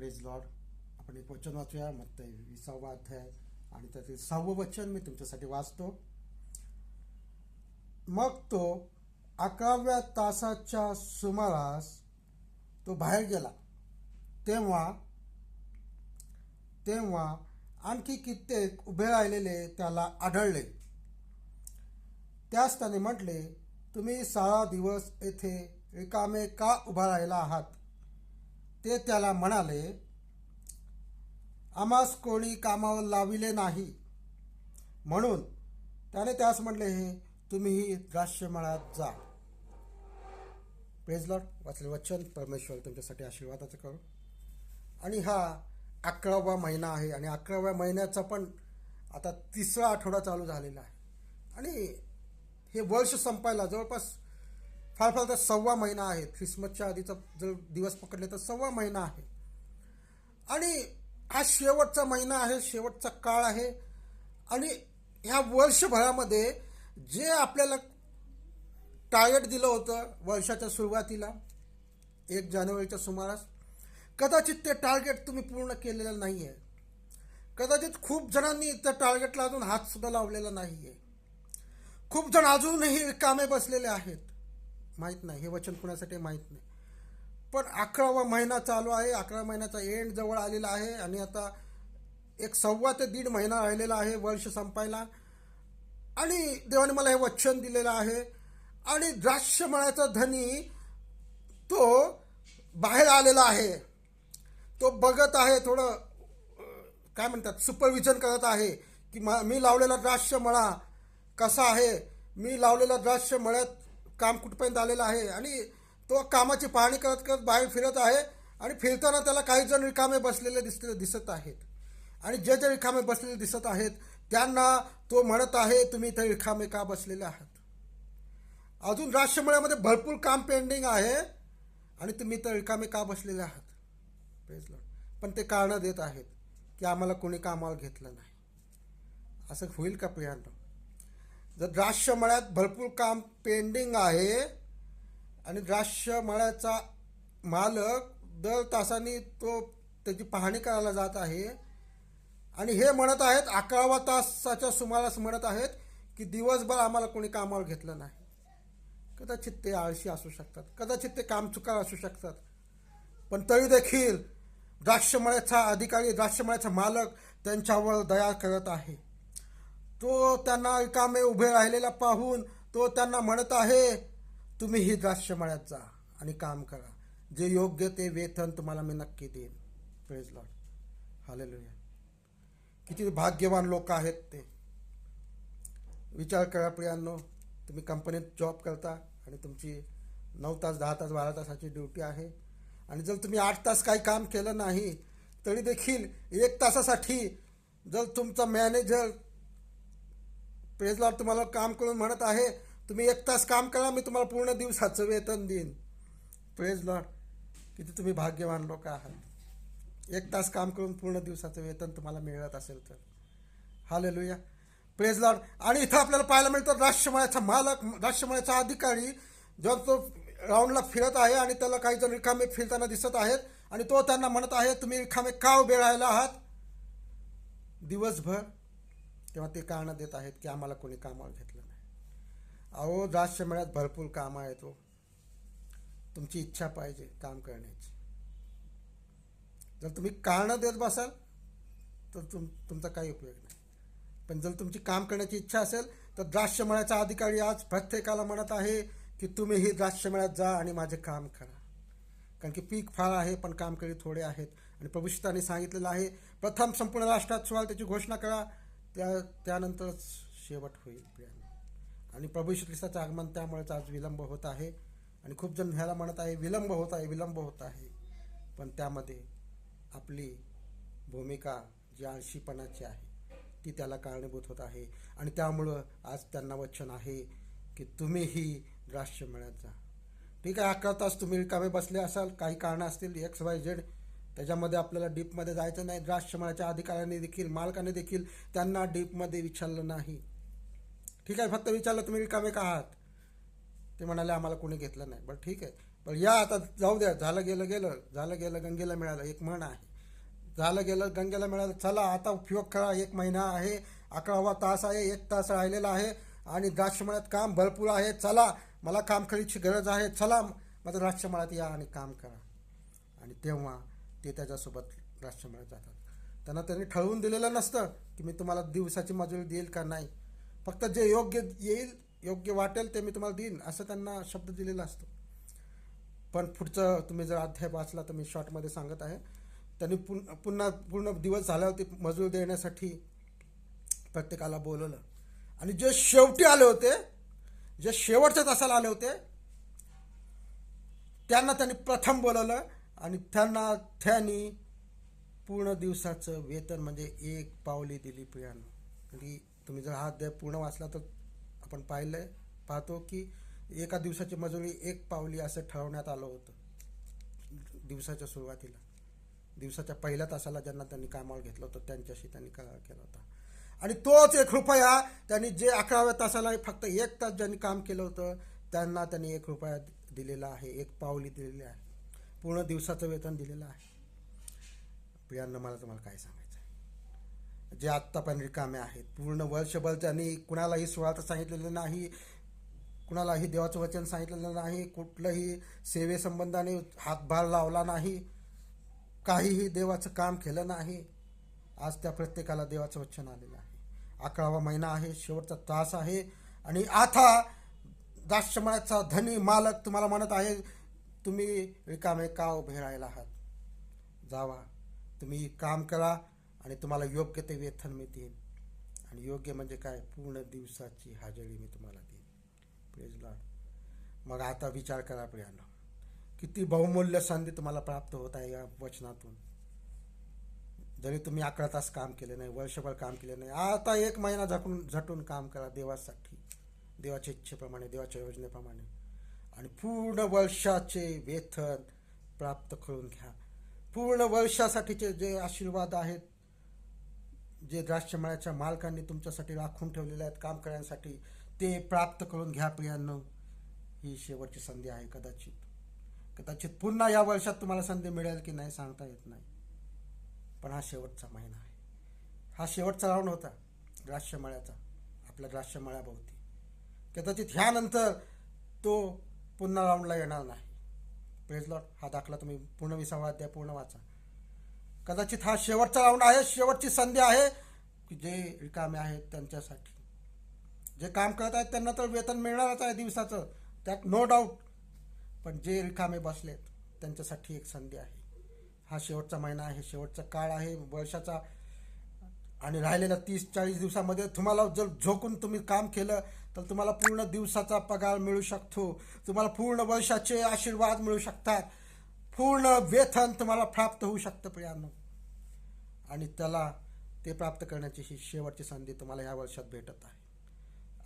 Praise Lord आपण एक वचन वाचूया. मग विसावा अध्याय. आणि त्यातील सहावं वचन मी तुमच्यासाठी वाचतो. मग तो अकराव्या तासाच्या सुमारास तो बाहेर गेला. तेव्हा तेव्हा आणखी कित्येक उभे राहिलेले त्याला आढळले. त्यास त्याने म्हटले तुम्ही सारा दिवस येथे रिकामे का उभा राहिला आहात? ते त्याला म्हणाले आम्हास कोणी कामावर लाविले नाही. म्हणून त्याने त्यास म्हटले हे तुम्हीही द्राक्षमळात जा. प्रेज वाचले वचन परमेश्वर तुमच्यासाठी आशीर्वादाचं करू. आणि हा अकरावा महिना आहे आणि अकराव्या महिन्याचा पण आता तिसरा आठवडा चालू झालेला आहे. आणि हे वर्ष संपायला जवळपास फार फार तर सव्वा महिना आहे ख्रिसमसच्या आधीचा जर दिवस पकडले तर सव्वा महिना आहे. आणि हा शेवटचा महिना आहे शेवटचा काळ आहे. आणि ह्या वर्षभरामध्ये जे आपल्याला टार्गेट दिलं होतं वर्षाच्या सुरुवातीला एक जानेवारीच्या सुमारास कदाचित ते टार्गेट तुम्ही पूर्ण केलेलं नाही आहे कदाचित खूप जणांनी त्या टार्गेटला अजून हातसुद्धा लावलेला नाही आहे खूप जण अजूनही कामे बसलेले आहेत. माहीत नाही हे वचन कुणासाठी माहीत नाही. पण अकरावा महिना चालू आहे अकरा महिन्याचा एंड जवळ आलेला आहे आणि आता एक सव्वा ते दीड महिना राहिलेला आहे वर्ष संपायला. आणि देवाने मला हे वचन दिलेलं आहे. आणि द्राक्षमळाचा धनी तो बाहेर आलेला आहे. तो बघत आहे थोडं काय म्हणतात सुपरविजन करत आहे की मा मी लावलेला द्राक्ष मळा कसा आहे? मी लावलेला द्राक्ष मळ्यात काम कुठपर्यंत आलेलं आहे आणि तो कामाची पाहणी करत करत बाहेर फिरत आहे आणि फिरताना त्याला काही जण रिकामे बसलेले दिसले दिसत आहेत. आणि जे जे रिकामे बसलेले दिसत आहेत त्यांना तो म्हणत आहे तुम्ही इथे रिकामे का बसलेले आहात? अजून राष्ट्रमळ्यामध्ये भरपूर काम पेंडिंग आहे आणि तुम्ही इथं रिकामे का बसलेले आहात? पण ते कारणं देत आहेत की आम्हाला कोणी कामावर घेतलं नाही. असं होईल का प्रियांना? जर द्राक्ष मळ्यात भरपूर काम पेंडिंग आहे आणि द्राक्ष मळ्याचा मालक दर तासाने तो त्याची पाहणी करायला जात आहे आणि हे म्हणत आहेत अकरावा तासाच्या सुमारास म्हणत आहेत की दिवसभर आम्हाला कोणी कामावर घेतलं नाही. कदाचित ते आळशी असू शकतात कदाचित ते कामचुकार असू शकतात. पण तरी देखील द्राक्षमळ्याचा अधिकारी द्राक्षमळ्याचा मालक त्यांच्यावर दया करत आहे. तो त्यांना रिकामे उभे राहिलेला पाहून तो त्यांना म्हणत आहे तुम्ही ही द्राक्षमळ्यात जा आणि काम करा. जे योग्य ते वेतन तुम्हाला मी नक्की देईन. प्रेज लॉर्ड हालेलुया किती भाग्यवान लोक आहेत ते. विचार करा प्रियांनो तुम्ही कंपनीत जॉब करता आणि तुमची नऊ तास दहा तास बारा तासाची ड्युटी आहे. आणि जर तुम्ही आठ तास काही काम केलं नाही तरी देखील एक तासासाठी जर तुमचा मॅनेजर प्रेजला तुम्हाला काम करून म्हणत आहे तुम्ही एक तास काम करा मी तुम्हाला पूर्ण दिवसाचं वेतन देईन. प्रेज लॉर्ड किती तुम्ही भाग्यवान लोक आहात. एक तास काम करून पूर्ण दिवसाचं वेतन तुम्हाला मिळत असेल तर. हालेलुया. प्रेज लॉर्ड आणि इथं आपल्याला पाहायला मिळतं राष्ट्रमळ्याचा मालक राष्ट्रमळ्याचा अधिकारी जो तो राऊंडला फिरत आहे आणि त्याला काही जण रिकामे फिरताना दिसत आहेत आणि तो त्यांना म्हणत आहे तुम्ही रिकामे का उभे आहात? दिवसभर तेव्हा ते कारणं देत आहेत की आम्हाला कोणी कामावर घेतलं नाही. अहो राष्ट्रमळ्यात भरपूर कामं आहेत हो. तुमची इच्छा पाहिजे काम करण्याची. जर तुम्ही कारणं देत बसाल तर तुम तुमचा काही उपयोग नाही. पण जर तुमची काम करण्याची इच्छा असेल तर द्राक्ष मेळ्याचा अधिकारी आज प्रत्येकाला म्हणत आहे की तुम्ही ही द्राक्षमळ्यात जा आणि माझे काम करा. कारण की पीक फार आहे पण काम करी थोडे आहेत. आणि प्रभूषितांनी सांगितलेलं आहे प्रथम संपूर्ण राष्ट्रात सुवाल त्याची घोषणा करा. त्या त्यानंतरच शेवट होईल प्रियांनो आणि प्रभू श्रीसाचं आगमन त्यामुळेच आज विलंब होत आहे. आणि खूप जण ह्याला म्हणत आहे विलंब होत आहे विलंब होत आहे. पण त्यामध्ये आपली भूमिका जी आळशीपणाची आहे ती त्याला कारणीभूत होत आहे. आणि त्यामुळं आज त्यांना वचन आहे की तुम्हीही द्राक्ष मिळत जा. ठीक आहे अकरा तास तुम्ही रिकामे बसले असाल काही कारणं असतील एक्स वाय झेड त्याच्यामध्ये आपल्याला डीपमध्ये जायचं नाही. द्राक्षमळाच्या अधिकाऱ्यांनी देखील मालकाने देखील त्यांना डीपमध्ये विचारलं नाही. ठीक आहे फक्त विचारलं तुम्ही रिकामे का आहात? ते म्हणाले आम्हाला कोणी घेतलं नाही. बरं ठीक आहे. पण या आता जाऊ द्या. झालं गेलं गेलं. झालं गेलं गंगेला मिळालं. एक म्हण आहे. झालं गेलं गंगेला मिळालं. चला आता उपयोग करा. एक महिना आहे अकरावा तास आहे एक तास राहिलेला आहे आणि द्राक्षमळ्यात काम भरपूर आहे. चला मला काम करायची गरज आहे. चला माझं द्राक्षमळ्यात या आणि काम करा. आणि तेव्हा ते त्याच्यासोबत द्राक्षमळ्यात जातात. त्यांना त्यांनी ठरवून दिलेलं नसतं की मी तुम्हाला दिवसाची मजुरी देईल का नाही. फक्त जे योग्य येईल योग्य वाटेल ते मी तुम्हाला देईन असं त्यांना शब्द दिलेला असतो. पण पुढचं तुम्ही जर अध्याय वाचला तर मी शॉर्टमध्ये सांगत आहे. त्यांनी पुन पुन्हा पूर्ण दिवस झाल्यावरती मजूर देण्यासाठी प्रत्येकाला बोलवलं. आणि जे शेवटी आले होते जे शेवटच्या तासाला आले होते त्यांना त्यांनी प्रथम बोलवलं आणि त्यांना त्यांनी पूर्ण दिवसाचं वेतन म्हणजे एक पावली दिली प्रियानं. म्हणजे तुम्ही जर हा अध्याय पूर्ण वाचला तर आपण पाहिलं पाहतो की एका दिवसाची मजुरी एक पावली असं ठरवण्यात आलं होतं. दिवसाच्या सुरुवातीला. दिवसाच्या पहिल्या तासाला ज्यांना त्यांनी कामावर घेतलं होतं त्यांच्याशी त्यांनी करार केला होता. आणि तोच एक रुपया त्यांनी जे अकराव्या तासाला फक्त एक तास ज्यांनी काम केलं होतं त्यांना त्यांनी एक रुपया दिलेला आहे एक पावली दिलेली आहे. पूर्ण दिवसाचं वेतन दिलेलं आहे. प्रियांना मला तुम्हाला काय सांगायचं आहे? जे आत्तापर्यंत रिकामे आहेत पूर्ण वर्षभर त्यांनी कुणालाही सुरुवात सांगितलेलं नाही कुणालाही देवाचं वचन सांगितलेलं नाही कुठलंही सेवेसंबंधाने हातभार लावला नाही काहीही देवाचं काम केलं नाही आज त्या प्रत्येकाला देवाचं वचन आलेलं आहे. अकरावा महिना आहे शेवटचा तास आहे आणि आता दाक्षमळाचा धनी मालक तुम्हाला म्हणत आहे तुम्ही रिकामे का उभे राहिला आहात? जावा तुम्ही काम करा आणि तुम्हाला योग्य ते वेतन मी देईन. आणि योग्य म्हणजे काय? पूर्ण दिवसाची हाजरी मी तुम्हाला देईन. प्रेज लॉर्ड मग आता विचार करा प्रियानो. किती बहुमूल्य संधी तुम्हाला प्राप्त होत आहे या वचनातून. जरी तुम्ही अकरा तास काम केले नाही वर्षभर काम केले नाही आता एक महिना झटून झटून काम करा देवासाठी. देवाच्या इच्छेप्रमाणे देवाच्या योजनेप्रमाणे. आणि पूर्ण वर्षाचे वेतन प्राप्त करून घ्या. पूर्ण वर्षासाठीचे जे आशीर्वाद आहेत जे द्राक्षमळ्याच्या मालकांनी तुमच्यासाठी राखून ठेवलेले आहेत काम करण्यासाठी ते प्राप्त करून घ्या प्रियांनो. ही शेवटची संधी आहे कदाचित. कदाचित पुन्हा या वर्षात तुम्हाला संधी मिळेल की नाही सांगता येत नाही. पण हा शेवटचा महिना आहे. हा शेवटचा राऊंड होता द्राक्षमळ्याचा आपल्या द्राक्षमळ्याभोवती. कदाचित ह्यानंतर तो पुन्हा राऊंडला येणार नाही. प्रेज लॉट हा दाखला तुम्ही पूर्ण विसावा अध्याय पूर्ण वाचा. कदाचित हा शेवटचा राऊंड आहे शेवटची संधी आहे की जे रिकामे आहेत त्यांच्यासाठी. जे काम करत आहेत त्यांना तर वेतन मिळणारच आहे दिवसाचं त्यात नो डाऊट पण जे रिकामे बसलेत त्यांच्यासाठी एक संधी आहे. हा शेवटचा महिना आहे शेवटचा काळ आहे वर्षाचा. आणि राहिलेल्या तीस चाळीस दिवसामध्ये तुम्हाला जर झोकून तुम्ही काम केलं तर तुम्हाला पूर्ण दिवसाचा पगार मिळू शकतो. तुम्हाला पूर्ण वर्षाचे आशीर्वाद मिळू शकतात. पूर्ण वेतन तुम्हाला प्राप्त होऊ शकतं प्रियांनो. आणि त्याला ते प्राप्त करण्याची ही शेवटची संधी तुम्हाला या वर्षात भेटत आहे.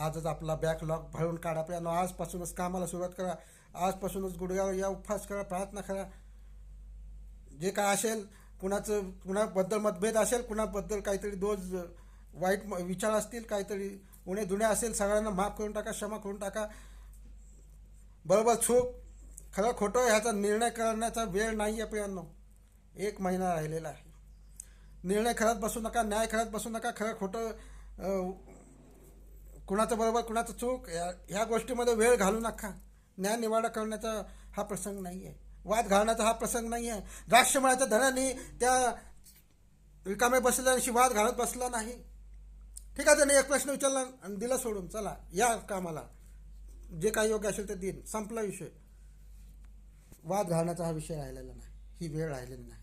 आजच आपला बॅकलॉग भरून काढा प्रियांनो. आजपासूनच कामाला सुरुवात करा. आजपासूनच गुडघ्यावर या उपवास करा प्रार्थना करा. जे काय असेल कुणाचं कुणाबद्दल मतभेद असेल कुणाबद्दल काहीतरी दोष वाईट म- विचार असतील काहीतरी उणे धुणे असेल सगळ्यांना माफ करून टाका क्षमा करून टाका. बरोबर चूक खरं खोटं ह्याचा निर्णय करण्याचा वेळ नाही आहे प्रियांनो. एक महिना राहिलेला आहे. निर्णय करत बसू नका न्याय करत बसू नका खरं खोटं कुणाचं बरोबर कुणाचं चूक या ह्या गोष्टीमध्ये वेळ घालू नका. न्याय निवाडा करण्याचा हा प्रसंग नाही आहे वाद घालण्याचा हा प्रसंग नाही आहे द्राक्षमळाच्या धनाने त्या रिकामे बसल्याशी वाद घालत बसला नाही. ठीक आहे त्याने एक प्रश्न विचारला आणि दिला सोडून. चला या कामाला. जे काही योग्य असेल ते दिन संपला विषय. वाद घालण्याचा हा विषय राहिलेला नाही. ही वेळ राहिलेली नाही.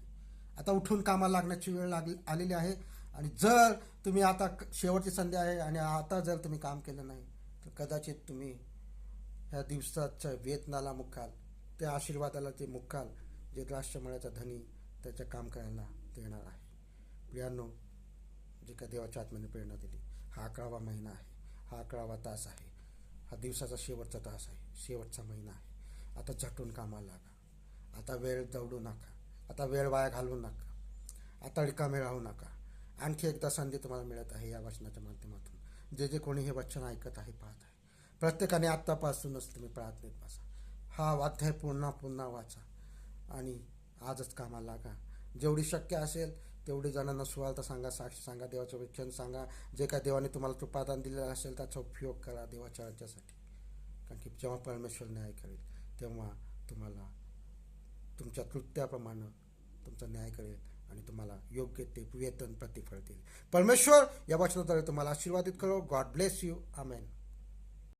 आता उठून कामाला लागण्याची वेळ लागली आलेली आहे. आणि जर तुम्ही आता शेवटची संधी आहे आणि आता जर तुम्ही काम केलं नाही तर कदाचित तुम्ही ह्या दिवसाच्या वेतनाला मुक्काल. त्या आशीर्वादाला ते मुक्काल. जे राष्ट्रमळाचा धनी त्याच्या काम करायला देणार आहे. प्रियांनो जे का देवाच्या आत्म्याने प्रेरणा दिली. हा अकरावा महिना आहे. हा अकरावा तास आहे. हा दिवसाचा शेवटचा तास आहे. शेवटचा महिना आहे. आता झटून कामाला लागा. आता वेळ दौडू नका. आता वेळ वाया घालवू नका. आता रिकामे राहू नका. आणखी एकदा संधी तुम्हाला मिळत आहे या वचनाच्या माध्यमातून. जे जे कोणी हे वचन ऐकत आहे पाहत आहे. प्रत्येकाने आत्तापासूनच तुम्ही प्रार्थनेत बसा. हा वाध्याय पुन्हा पुन्हा वाचा. आणि आजच कामाला लागा. जेवढी शक्य असेल तेवढे जणांना सुवार्थ सांगा साक्षी सांगा देवाचं वेक्षण सांगा. जे काय देवाने तुम्हाला कृपादान दिलेलं असेल त्याचा उपयोग करा देवाच्या राज्यासाठी. कारण की जेव्हा परमेश्वर न्याय करेल तेव्हा तुम्हाला तुमच्या कृत्याप्रमाणे तुमचा न्याय करेल आणि तुम्हाला योग्य ते वेतन प्रतिफळ देईल. परमेश्वर या वचनाद्वारे तुम्हाला आशीर्वादित करो. God bless you amen